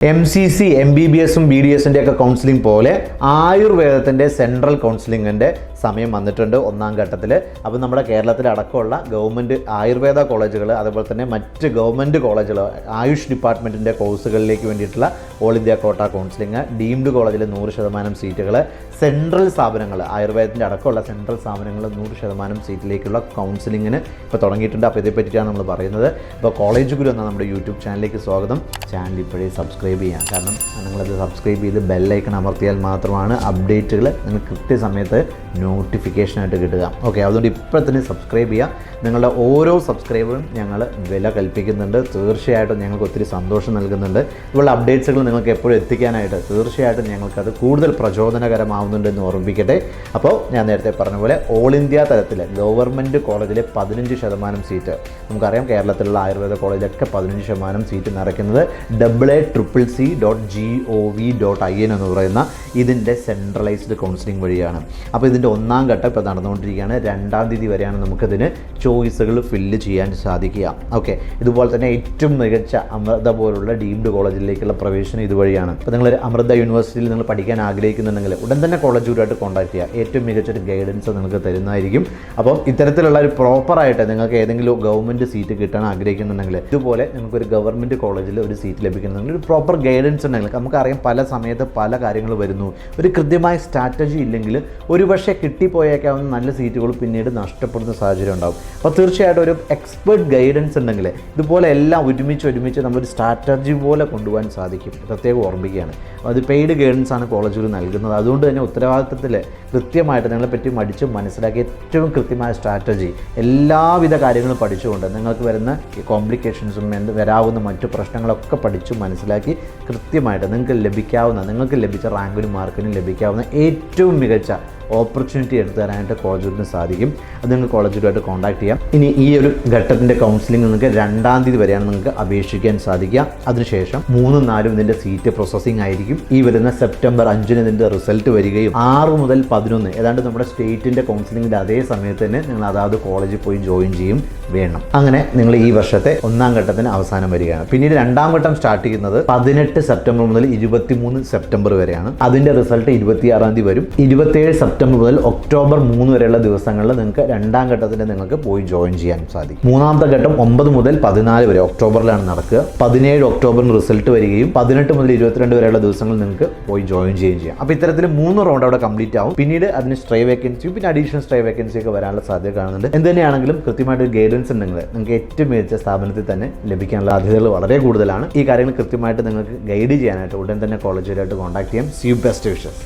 M C C M B B എസും B D എസിന്റെ ഒക്കെ കൗൺസിലിംഗ് പോലെ ആയുർവേദത്തിന്റെ സെൻട്രൽ കൗൺസിലിങ്ങിന്റെ സമയം വന്നിട്ടുണ്ട് ഒന്നാം ഘട്ടത്തിൽ അപ്പോൾ നമ്മുടെ കേരളത്തിലടക്കമുള്ള ഗവൺമെന്റ് ആയുർവേദ കോളേജുകൾ അതുപോലെ തന്നെ മറ്റ് ഗവൺമെന്റ് കോളേജുകൾ ആയുഷ് ഡിപ്പാർട്ട്മെന്റിന്റെ കോഴ്സുകളിലേക്ക് വേണ്ടിയിട്ടുള്ള all India quota counselling deemed കോളേജിൽ നൂറ് ശതമാനം സീറ്റുകൾ സെൻട്രൽ സ്ഥാപനങ്ങൾ ആയുർവേദത്തിന്റെ അടക്കമുള്ള സെൻട്രൽ സ്ഥാപനങ്ങൾ നൂറ് ശതമാനം സീറ്റിലേക്കുള്ള കൗൺസിലിങ്ങിന് ഇപ്പോൾ തുടങ്ങിയിട്ടുണ്ട്. അപ്പോൾ ഇതേപ്പറ്റിയാണ് നമ്മൾ പറയുന്നത്. ഇപ്പോൾ കോളേജ് ഗുരു എന്ന നമ്മുടെ യൂട്യൂബ് ചാനലിലേക്ക് സ്വാഗതം. ചാനൽ ഇപ്പോഴേ സബ്സ്ക്രൈബ് ചെയ്യാം. കാരണം നിങ്ങളത് സബ്സ്ക്രൈബ് ചെയ്ത് ബെല്ലൈക്കൺ അമർത്തിയാൽ മാത്രമാണ് അപ്ഡേറ്റുകൾ നിങ്ങൾ കൃത്യസമയത്ത് നോട്ടിഫിക്കേഷനായിട്ട് കിട്ടുക. ഓക്കെ അതുകൊണ്ട് ഇപ്പോൾ തന്നെ സബ്സ്ക്രൈബ് ചെയ്യുക. നിങ്ങളുടെ ഓരോ സബ്സ്ക്രൈബറും ഞങ്ങൾ വില കൽപ്പിക്കുന്നുണ്ട്. തീർച്ചയായിട്ടും ഞങ്ങൾക്ക് ഒത്തിരി സന്തോഷം നൽകുന്നുണ്ട്. ഇതുള്ള അപ്ഡേറ്റ്സുകൾ നിങ്ങൾക്ക് എപ്പോഴും എത്തിക്കാനായിട്ട് തീർച്ചയായിട്ടും ഞങ്ങൾക്കത് കൂടുതൽ പ്രചോദനകരമാവുന്നുണ്ട് എന്ന് ഓർമ്മിക്കട്ടെ അപ്പോൾ ഞാൻ നേരത്തെ പറഞ്ഞ പോലെ ഓൾ ഇന്ത്യ തലത്തിൽ ഗവൺമെന്റ് കോളേജിലെ പതിനഞ്ച് ശതമാനം സീറ്റ് നമുക്കറിയാം കേരളത്തിലുള്ള ആയുർവേദ കോളേജിലൊക്കെ പതിനഞ്ച് ശതമാനം seat നിറയ്ക്കുന്നത് double A triple C dot G O V dot I N എന്ന് പറയുന്ന ഇതിന്റെ സെൻട്രലൈസ്ഡ് കൗൺസിലിംഗ് വഴിയാണ്. അപ്പോൾ ഇതിന്റെ ഒന്നാം ഘട്ടം ഇപ്പോൾ നടന്നുകൊണ്ടിരിക്കുകയാണ്. രണ്ടാം തീയതി വരെയാണ് നമുക്കതിന് ചോയ്സുകൾ ഫില്ല് ചെയ്യാൻ സാധിക്കുക. ഓക്കെ. ഇതുപോലെ തന്നെ ഏറ്റവും മികച്ച അമൃത പോലുള്ള ഡീംഡ് കോളേജിലേക്കുള്ള പ്രവേശനം ഇതുവഴിയാണ്. അപ്പോൾ നിങ്ങൾ അമൃത യൂണിവേഴ്സിറ്റിയിൽ നിങ്ങൾ പഠിക്കാൻ ആഗ്രഹിക്കുന്നുണ്ടെങ്കിൽ ഉടൻ തന്നെ കോളേജുമായിട്ട് കോൺടാക്ട് ചെയ്യുക. ഏറ്റവും മികച്ചൊരു ഗൈഡൻസ് നിങ്ങൾക്ക് തരുന്നതായിരിക്കും. അപ്പോൾ ഇത്തരത്തിലുള്ള ഒരു പ്രോപ്പറായിട്ട് നിങ്ങൾക്ക് ഏതെങ്കിലും ഗവൺമെന്റ് സീറ്റ് കിട്ടാൻ ആഗ്രഹിക്കുന്നുണ്ടെങ്കിൽ ഇതുപോലെ നിങ്ങൾക്കൊരു ഗവൺമെന്റ് കോളേജിൽ ഒരു സീറ്റ് ലഭിക്കുന്നുണ്ടെങ്കിൽ ഒരു പ്രോപ്പർ ഗൈഡൻസ് ഉണ്ടെങ്കിൽ നമുക്കറിയാം പല സമയത്ത് പല കാര്യങ്ങൾ വരുന്നു. ഒരു കൃത്യമായ സ്ട്രാറ്റജി ഇല്ലെങ്കിൽ ഒരുപക്ഷെ കിട്ടിപ്പോയേക്കാവുന്ന നല്ല സീറ്റുകൾ പിന്നീട് നഷ്ടപ്പെടുന്ന സാഹചര്യം ഉണ്ടാകും അപ്പോൾ തീർച്ചയായിട്ടും ഒരു എക്സ്പേർട്ട് ഗൈഡൻസ് ഉണ്ടെങ്കിൽ ഇതുപോലെ എല്ലാം ഒരുമിച്ച് ഒരുമിച്ച് നമ്മളൊരു സ്ട്രാറ്റജി പോലെ കൊണ്ടുപോകാൻ സാധിക്കും. പ്രത്യേകം ഓർമ്മിക്കുകയാണ്. അത് പെയ്ഡ് ഗൈഡൻസ് ആണ് കോളേജുകൾ നൽകുന്നത്. അതുകൊണ്ട് തന്നെ ഉത്തരവാദിത്തത്തിൽ കൃത്യമായിട്ട് നിങ്ങളെപ്പറ്റി മടിച്ച് മനസ്സിലാക്കി ഏറ്റവും കൃത്യമായ സ്ട്രാറ്റജി എല്ലാവിധ കാര്യങ്ങളും പഠിച്ചുകൊണ്ട് നിങ്ങൾക്ക് വരുന്ന കോംപ്ലിക്കേഷൻസും എന്ത് വരാവുന്ന മറ്റു പ്രശ്നങ്ങളൊക്കെ പഠിച്ചു മനസ്സിലാക്കി കൃത്യമായിട്ട് നിങ്ങൾക്ക് ലഭിക്കാവുന്ന നിങ്ങൾക്ക് ലഭിച്ച റാങ്കിനും മാർക്കിനും ലഭിക്കാവുന്ന ഏറ്റവും മികച്ച ഓപ്പർച്യൂണിറ്റി എടുത്തു തരാനായിട്ട് കോളേജുവിന് സാധിക്കും. അത് നിങ്ങൾ കോളേജുകളുമായിട്ട് കോൺടാക്ട് ചെയ്യാം. ഇനി ഈ ഒരു ഘട്ടത്തിന്റെ കൗൺസിലിംഗ് നിങ്ങൾക്ക് രണ്ടാം തീയതി വരെയാണ് നിങ്ങൾക്ക് അപേക്ഷിക്കാൻ സാധിക്കുക. അതിനുശേഷം മൂന്നും നാലും ഇതിന്റെ സീറ്റ് പ്രോസസ്സിംഗ് ആയിരിക്കും. ഈ വരുന്ന സെപ്റ്റംബർ അഞ്ചിന് ഇതിന്റെ റിസൾട്ട് വരികയും ആറ് മുതൽ പതിനൊന്ന് ഏതാണ്ട് നമ്മുടെ സ്റ്റേറ്റിന്റെ കൗൺസിലിങ്ങിന്റെ അതേ സമയത്ത് തന്നെ നിങ്ങൾ അതാത് കോളേജിൽ പോയി ജോയിൻ ചെയ്യും വേണം. അങ്ങനെ നിങ്ങൾ ഈ വർഷത്തെ ഒന്നാം ഘട്ടത്തിന് അവസാനം വരികയാണ്. പിന്നീട് രണ്ടാം ഘട്ടം സ്റ്റാർട്ട് ചെയ്യുന്നത് പതിനെട്ട് സെപ്റ്റംബർ മുതൽ ഇരുപത്തിമൂന്ന് സെപ്റ്റംബർ വരെയാണ്. അതിന്റെ റിസൾട്ട് ഇരുപത്തിയാറാം തീയതി വരും. ഇരുപത്തേഴ് സെപ്റ്റംബർ മുതൽ ഒക്ടോബർ മൂന്ന് വരെയുള്ള ദിവസങ്ങളിൽ നിങ്ങൾക്ക് രണ്ടാം ഘട്ടത്തിൽ നിങ്ങൾക്ക് പോയി ജോയിൻ ചെയ്യാൻ സാധിക്കും. മൂന്നാമത്തെ ഘട്ടം ഒമ്പത് മുതൽ പതിനാല് വരെ ഒക്ടോബറിലാണ് നടക്കുക. പതിനേഴ് ഒക്ടോബറിന് റിസൾട്ട് വരികയും പതിനെട്ട് മുതൽ ഇരുപത്തിരണ്ട് വരെയുള്ള ദിവസങ്ങളിൽ നിങ്ങൾക്ക് പോയി ജോയിൻ ചെയ്യുകയും ചെയ്യാം. അപ്പോൾ ഇത്തരത്തിൽ മൂന്ന് റൗണ്ട് അവിടെ കംപ്ലീറ്റ് ആവും. പിന്നീട് അതിന് സ്ട്രേ വേക്കൻസിയും പിന്നെ അഡീഷണൽ സ്ട്രേ വേക്കൻസി ഒക്കെ വരാനുള്ള സാധ്യത കാണുന്നുണ്ട്. എന്ത് തന്നെയാണെങ്കിലും കൃത്യമായിട്ട് ഒരു ഗൈഡൻസ് ഉണ്ടെങ്കിൽ നിങ്ങൾക്ക് ഏറ്റവും മികച്ച സ്ഥാപനത്തിൽ തന്നെ ലഭിക്കാനുള്ള സാധ്യതകൾ വളരെ കൂടുതലാണ്. ഈ കാര്യങ്ങൾ കൃത്യമായിട്ട് നിങ്ങൾക്ക് ഗൈഡ് ചെയ്യാനായിട്ട് ഉടൻ തന്നെ കോളേജുകാരായിട്ട് കോൺടാക്ട് ചെയ്യാം. C best wishes